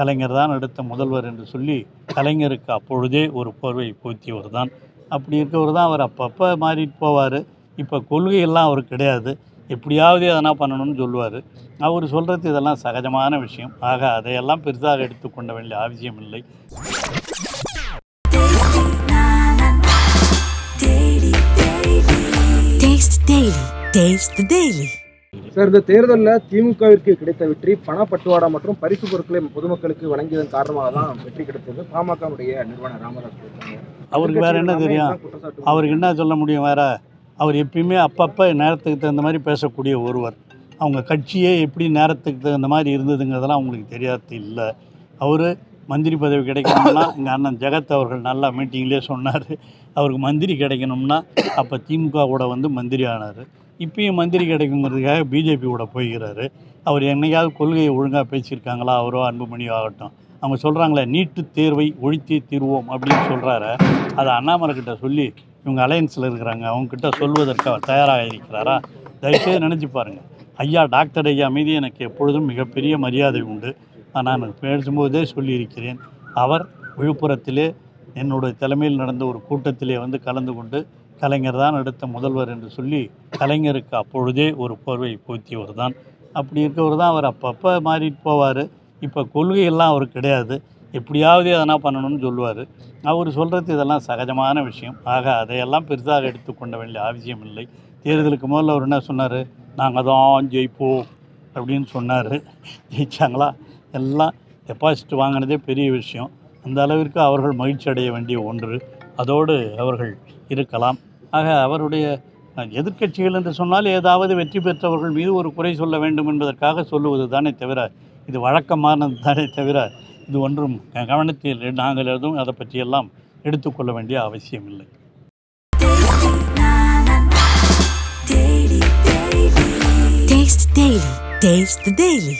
கலைஞர் தான் அடுத்த முதல்வர் என்று சொல்லி கலைஞருக்கு அப்பொழுதே ஒரு போர்வை போத்தியவர் தான். அப்படி இருக்கவர் தான் அவர் அப்பப்போ மாறிட்டு போவார். இப்போ கொள்கையெல்லாம் அவர் கிடையாது. எப்படியாவது எதனா பண்ணணும்னு சொல்லுவார். அவர் சொல்கிறது இதெல்லாம் சகஜமான விஷயம். ஆக அதையெல்லாம் பெரிதாக எடுத்துக்கொண்ட வேண்டிய அவசியம் இல்லை. Taste the Daily. சார் இந்த தேர்தலில் திமுகவிற்கு கிடைத்த வெற்றி பணப்பட்டுவாடா மற்றும் பரிசு பொருட்களை பொதுமக்களுக்கு வழங்கியதன் காரணமாக தான் வெற்றி கிடைத்தது. பாமகவுடைய நிறுவனர் ராமதாஸ். அவருக்கு வேற என்ன தெரியும்? அவருக்கு என்ன சொல்ல முடியும் வேற? அவர் எப்பயுமே அப்பப்போ நேரத்துக்கு தகுந்த மாதிரி பேசக்கூடிய ஒருவர். அவங்க கட்சியே எப்படி நேரத்துக்கு தகுந்த மாதிரி இருந்ததுங்கிறதெல்லாம் அவங்களுக்கு தெரியாது இல்லை. அவர் மந்திரி பதவி கிடைக்கணும்னா எங்கள் அண்ணன் ஜெகத் அவர்கள் நல்லா மீட்டிங்லேயே சொன்னார். அவருக்கு மந்திரி கிடைக்கணும்னா அப்போ திமுக கூட வந்து மந்திரி ஆனார். இப்பயும் மந்திரி கிடைக்குங்கிறதுக்காக பிஜேபி கூட போய்கிறாரு அவர் என்னைக்காவது கொள்கையை ஒழுங்காக பேசியிருக்காங்களா அவரோ அன்புமணியோ ஆகட்டும். அவங்க சொல்கிறாங்களே நீட்டு தேர்வை ஒழித்தே தீர்வோம் அப்படின்னு சொல்கிறாரு அதை அண்ணாமலை கிட்ட சொல்லி இவங்க அலையன்ஸில் இருக்கிறாங்க. அவங்கக்கிட்ட சொல்வதற்கு அவர் தயாராக இருக்கிறாரா? தயவுசெய்து நினச்சி பாருங்கள் ஐயா டாக்டர் ஐயா மீது எனக்கு எப்பொழுதும் மிகப்பெரிய மரியாதை உண்டு. நான் பேசும்போதே சொல்லியிருக்கிறேன். அவர் விழுப்புரத்திலே என்னுடைய தலைமையில் நடந்த ஒரு கூட்டத்திலே வந்து கலந்து கொண்டு கலைஞர் தான் அடுத்த முதல்வர் என்று சொல்லி கலைஞருக்கு அப்பொழுதே ஒரு போர்வை போத்தியவர் தான். அப்படி இருக்கவர் தான் அவர் அப்பப்போ மாறிட்டு போவார். இப்போ கொள்கையெல்லாம் அவருக்கு கிடையாது. எப்படியாவது எதனா பண்ணணும்னு சொல்லுவார். அவர் சொல்கிறது இதெல்லாம் சகஜமான விஷயம். ஆக அதையெல்லாம் பெருசாக எடுத்துக்கொண்ட வேண்டிய அவசியம் இல்லை. தேர்தலுக்கு முதல்ல அவர் என்ன சொன்னார்? நாங்கள் தான் ஜெயிப்போம் அப்படின்னு சொன்னார். ஜெயிச்சாங்களா? எல்லாம் டெபாசிட் வாங்கினதே பெரிய விஷயம். அந்த அளவிற்கு அவர்கள் மகிழ்ச்சி அடைய வேண்டிய ஒன்று. அதோடு அவர்கள் இருக்கலாம். ஆக அவருடைய எதிர்க்கட்சிகள் என்று சொன்னால் ஏதாவது வெற்றி பெற்றவர்கள் மீது ஒரு குறை சொல்ல வேண்டும் என்பதற்காக சொல்லுவது தானே தவிர இது வழக்கமானது தானே தவிர இது ஒன்றும் கவனத்தில் நாங்கள் எதுவும் அதை பற்றியெல்லாம் எடுத்துக்கொள்ள வேண்டிய அவசியம் இல்லை Taste Daily.